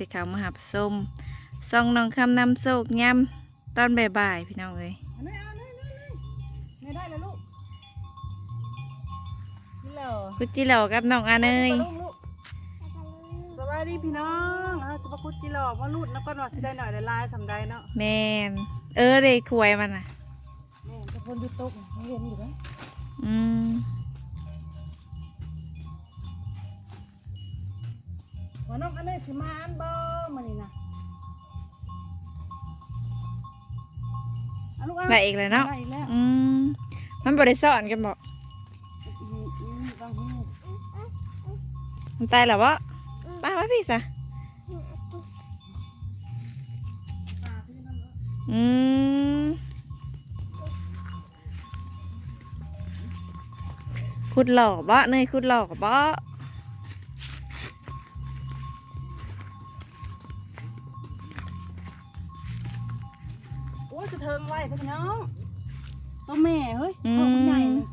สิเขามาหับส้มซองน้องคำนำโศกย่ำตอนบ่ายๆพี่น้องเอ้ยอันนี้เอาเลยเลยเลยไม่ได้แล้วลูกนี่เหรอคุจิหล่ากับน้องอาเนยสวัสดีพี่น้องอ่าสุภคุจิหลอกมาลูดนะก่อนว่าสิได้หน่อยได้ลายสำได้เนาะแมนเออเลยควยมันอะแม่จะพ้นยูทูบเห็นอยู่ไหมอืม ว่าน้องอันนี้สิมาอันบ่มานี่นะเอาลูกอะได้อีกเลยเนาะได้อีกแล้วอืมมันบริสอนกันบอกอืมอืมบางทีมันตายแล้ววะป้าว่าพี่สะปลาที่นั่นเนอะอืมขุดหล่อบ่เนยขุดหล่อบ่ อ้ยจะเทิงไว้พี่น้องตัวแม่เฮ้ยตัวมันใหญ่เลย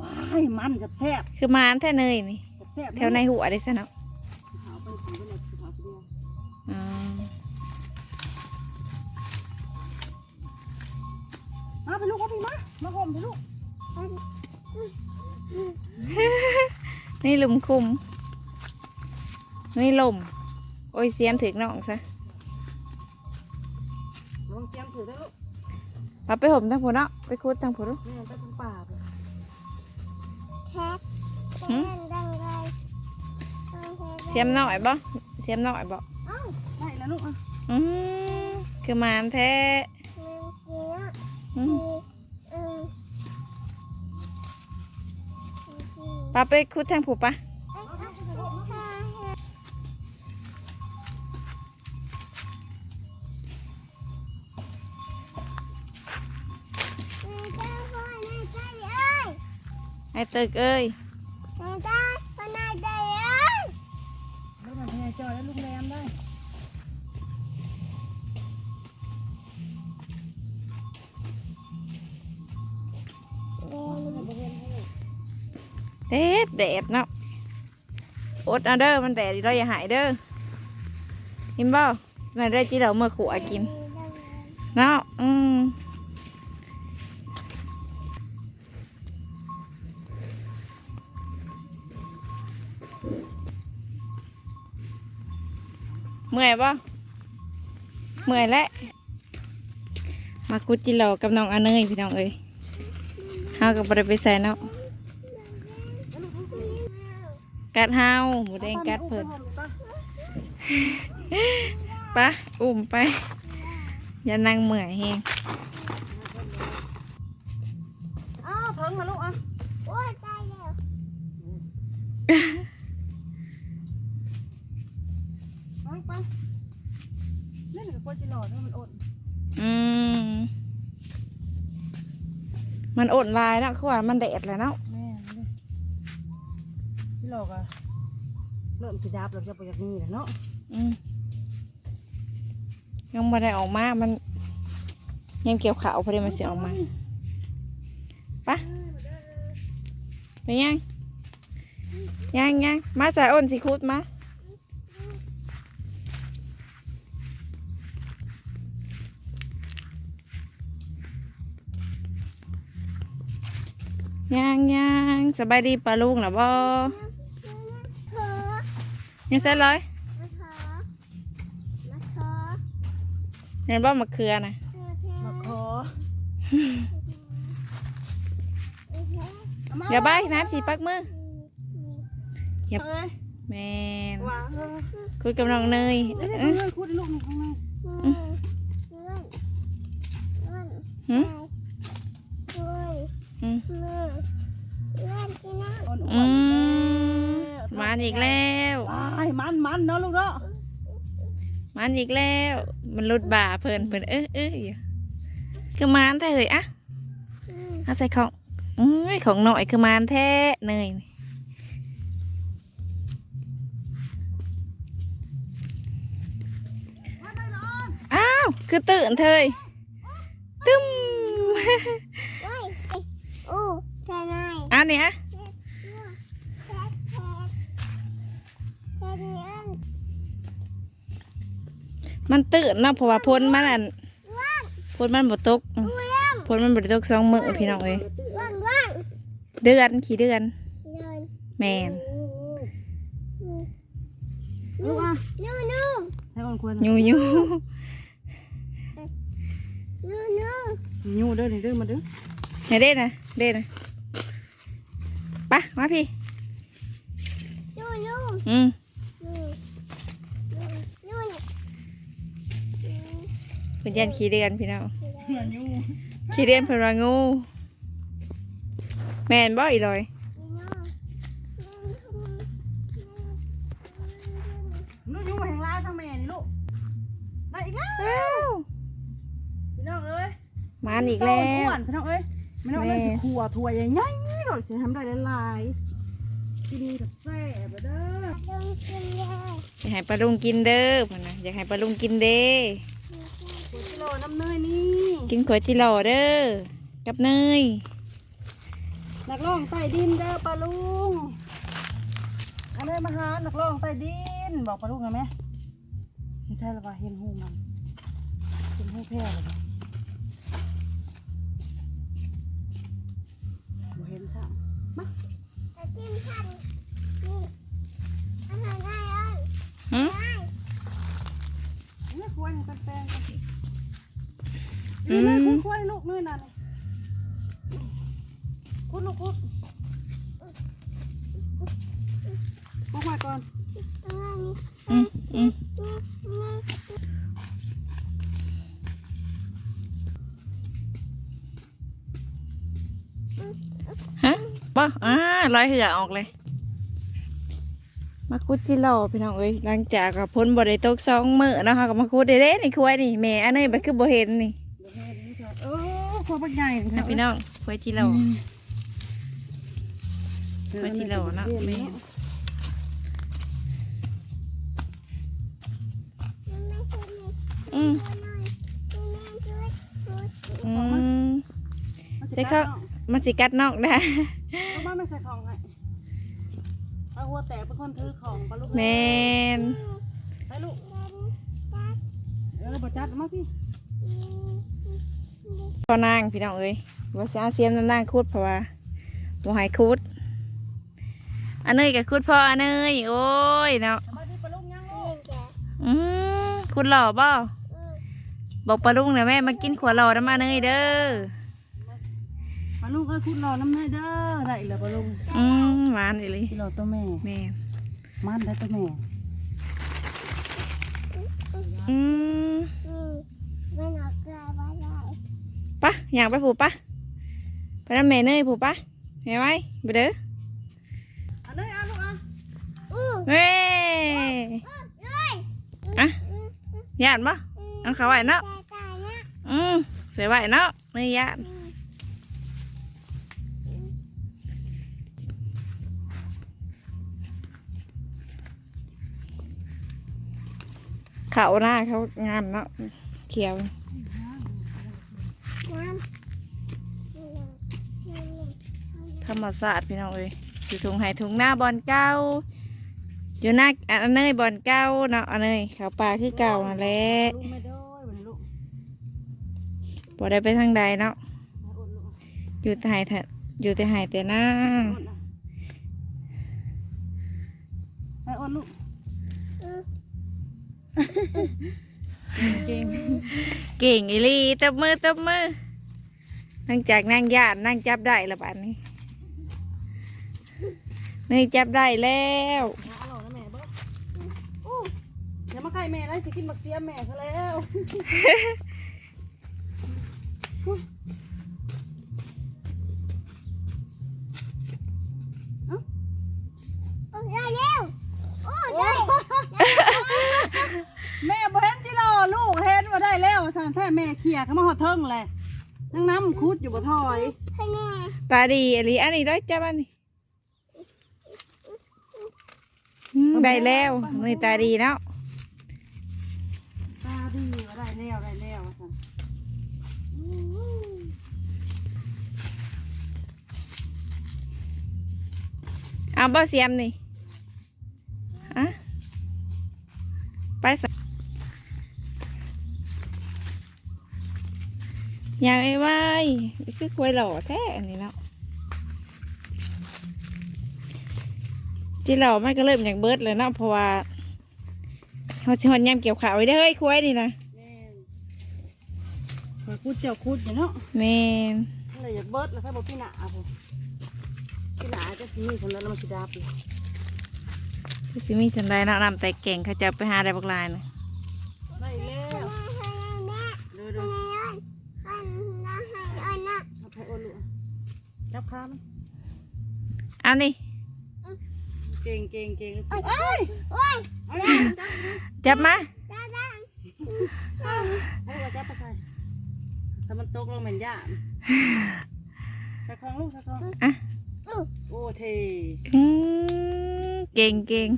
ว้ายมันกับแซ่บคือมานแท่เนยนี่กับแซ่บแถวในหัวได้ซะเนาะขาวเป็นสีเป็นอะไรขาวเป็นเดียวอ๋อมาไปลูกเอาพี่มามาห่มไปลูกนี่ลุมคุม นี่ลม โอ้ยเสียมถึงน้องซะลองเตรียมถือได้ลูก มาไปห่มทางผัวเนาะไปคุดทางผัวเนาะแม่ไปทางป่าไปแท็กแทนดังเลยต้องแท็กเสียมน้อยบ่เสียมน้อยบ่เอ้าได้แล้วลูกอะอืมคือมานแท้มันเกี้ยอืทีมเออป้าไปคุดทางผัวปะ ไอ้ตึกเอ้ยแม่เจ้าพ่อแม่ใจเอ้ยแล้วมันพยายจอยแล้วลูกแร เด็ดแดดเนาะอดเอาเด้อมันแดดอีเราอย่าหายเด้อกินบ่นายได้จีเราเมื่อขวกินเนาะอืมเมื่อยบ่เมื่อยแล้วมากุดจิเหลากับน้องอาเนยพี่น้องเอ้ยเฮากับบริไปใส่เนาะกัดเฮาหมูแดงกัดเพิ่นปะอุ้มไป อย่านั่งเหมื่อยเฮง ไปไปเล่นกับคนจีหล่อถ้ามันอดอืมมันอดลายแล้วคือว่ามันแดดแล้วเนาะแม่เลยจีหล่อก็เริ่มสีดับแล้วจะไปจากนี้แหละเนาะอืมยังไม่ได้ออกมา มันยังเกี่ยวขาวพอดีมันเสียออกมาปะไปยังยังยังมาใส่อ้นสิคุดมา ยังยังสบายดีปลาลุงหรอบ่เธอยังเสร็จเลยมาเธอมาเธอเห็นบ่มะเขือนะเธอเธอมาขออย่าบ้ายน้ำสีปักมือเอ้ยแมนว่าเออคุยกับน้องเนยเดี๋ยวเอ้ยเดี๋ยวคุดลูกหนึ่งข้างในหื มมันอีกแล้ว ว้ายมันมันเนาะลูกเนาะมันอีกแล้ว มันหลุดบ่าเพิ่นเพิ่นเอ้ยเอ้ยอยู่คือมันแท้เฮ้ยอะเอาใส่ของอุ้ยของหน่อยคือมันแท้เนยนี่อ้าวคือตื่นเธยตึ้มอันนี้ฮ มันตื่นเนาะเพราะว่าพ้นมันอันว่างพ้นมันบ่ตกอืมว่างพ้นมันบ่ได้ตกสองมื้อพี่น้องเอ้ยว่างว่างเดือนขี่เดือนเดินแม่นลูกอะนู่นนู่นให้อ่อนควรยูยูนู่นนู่นยูเด้อนี่เด้อมาเด้อให้เด้นะเด้นะไปะมาพี่นู่นนู่นอืม เพิ่นยันขี่เดือนพี่น้องเพื่อนยูขี่เดือนเพิ่นว่างู แม่นบ่อีลอยลูกยูแห่งร้ายทั้งแม่นี่ลูกได้อีกแล้วอ้าวพี่น้องเอ้ยมานอีกแล้วอ้วนพี่น้องเอ้ยพี่น้องเอ้ยแม่สิขัวถั่วใหญ่ๆโดดสิทำได้หลายๆกินกับแซ่บเด้ออยากให้ปลาลุงกินเด้อพ่นนะอยากให้ปลาลุงกินเด้ก๋วยเตี๋ยว น้ำเนยนี่กินก๋วยจิหล่อเด้อกับเนยนักร้องใต้ดินเด้อปลาลุงอันนี้มาหานักร้องใต้ดินบอกปลาลุงหน่อยไหมไม่ใช่หรอวะเห็นหูมันเห็นหูแพร่เลยบ่เห็นซ้ำมาหึเนี่ยควรเป็นแปลงกัน อืนี่มนี่คุณควรลูกนี่นั่นคุณลูกคุณพวกมาก่อนอืมอืมฮะบ่อ่าลอยเหือออกเลยมาคุดจิหล่อพี่น้องเอ้ยหลังจากกับพ้นบ่ได้ตกสองมื้อเนาะค่ะก็มาคุดเด้ๆนี่ควายนี่แม่อันนี้มันคือบ่เห็นนี่เอ อควรเป็นใหญ่นะพี่น้องควายจิหล่อควายจิหล่อเนาะแม่อืมอืมได้ครับมันสิกัดนอกได้ เอามาไม่ใส่ของให้เอาหัวแตกเป็นคนถือของปลาลูกแมนไปลูกเออบ่จัดเอามาพี่ พอนางพี่น้องเอ้ยว่าสิเอาเสียมน้ำนางคุดเพราะว่าบ่ให้คุดอันเนยกับคุดพ่ออันเนยโอ้ยเนาะสบายดีปลาลูกยังลูกอืมคุดหล่อบ่บอกปลาลุงหน่อยแม่มากินขวดหล่อน้ำมาเนยเด้อปลาลูกเอ้ยคุณรอน้ำเนยเด้อได้เหรอปลาลูกอืมหวานอีเลยที่รอตัวแม่แม่มันได้ตัวแม่อืม ปะอยากไปผูกปะไปน้ำแม่เนยผูกปะเห็นไหมไปเด้ออันนี้อะลูกอะเว้ยอะญาติปะเอาเขาไว้เนาะอืมเสียไว้เนาะเนยญาติเขาหน้าเขางามเนาะเขียว ธรรมศาสตร์พี่น้องเอ้ยอยู่ถุงไห้ถุงหน้าบอลเก้าอยู่หน้าอันเนยบอลเก้าเนาะอันเนยเขาปลาคือเก่านั่นแหละลูกไม่ได้วันนี้ลูกบ่ได้ไปทางใดเนาะมาอดลูกอยู่แต่ไห้แต่อยู่แต่ไห้แต่หน้าอดนะไปอดลูกเก่งเก่งอีหลีตบมือตบมือหลังจากนั่งญาตินั่งจับได้และบัดนี้นี่ จับได้แล้วมาอร่อยนะแม่เบิ้ลอย่ามาใกล้แม่เลยสิกินบักเสียแม่เขาแล้วแม่บ่เห็นจิรอลูกเห็นว่าได้แล้วสันแท้แม่เขี่ยเข้ามาหอดเทิงเลยนั่งน้ำคุดอยู่บ่ถอยตาดีอีหลีอันนี้ได้จับอันนี้ ได้แล้วมือตาดีนะตาดีได้แล้วได้แล้วเอาบ่เสียมนี่อะไปสักอย่างไอ้ไว้คือควยหล่อแท้อันนี้แล้ว จีหล่อมันก็เริ่มอยากเบิดเลยเนาะเพราะว่าเขาจะหอนยำเกี่ยวขาวไว้ได้อเฮ้ยควยนี่นะแม่นคอยคุดเจ้าคุดอยู่เนาะแมนอะไรอยากเบิดแล้วถ้าบอกพี่หนาผมพี่หนาจะสีมีสำหรับแล้วมันสีดาบเลยคือสิมีสันไดเนาะนำแต่เก่งเขาจะไปหาได้บักลายนะได้แล้วเดูดูเอาไปโอนลูกจับขามันเอานี่เก่งเก่งเก่งเอ้ยเอาเลยจับจับมาเอาลูกจับไปใส่ถ้ามันตกลงเหม็นยากใส่คลองลูกใส่คลองอะโอ้เทอืมเก่งเก่ง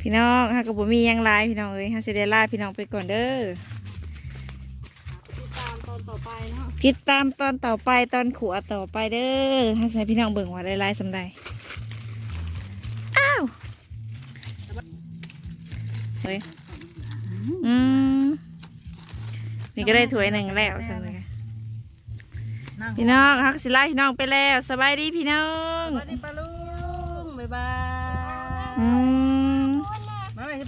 พี่น้องฮะกับผมมีหยังไลายพี่น้องเอ้ยฮะเสได็จลาพี่น้องไปก่อนเด้อติดตามตอนต่อไปเนาะ ติดตามตอนต่อไปตอนขัวต่อไปเด้อให้ใส่พี่น้องเบิ่งว่าไล่ๆสำใดอ้าวเฮ้ยอืมนี่ก็ได้ถ้วยหนึ่งแล้วใช่ไหมคะนั่งพี่น้องฮักสิไล่พี่น้องไปแล้ว สบายดีพี่น้องสวัสดีป้าลุงบ๊ายบายอืม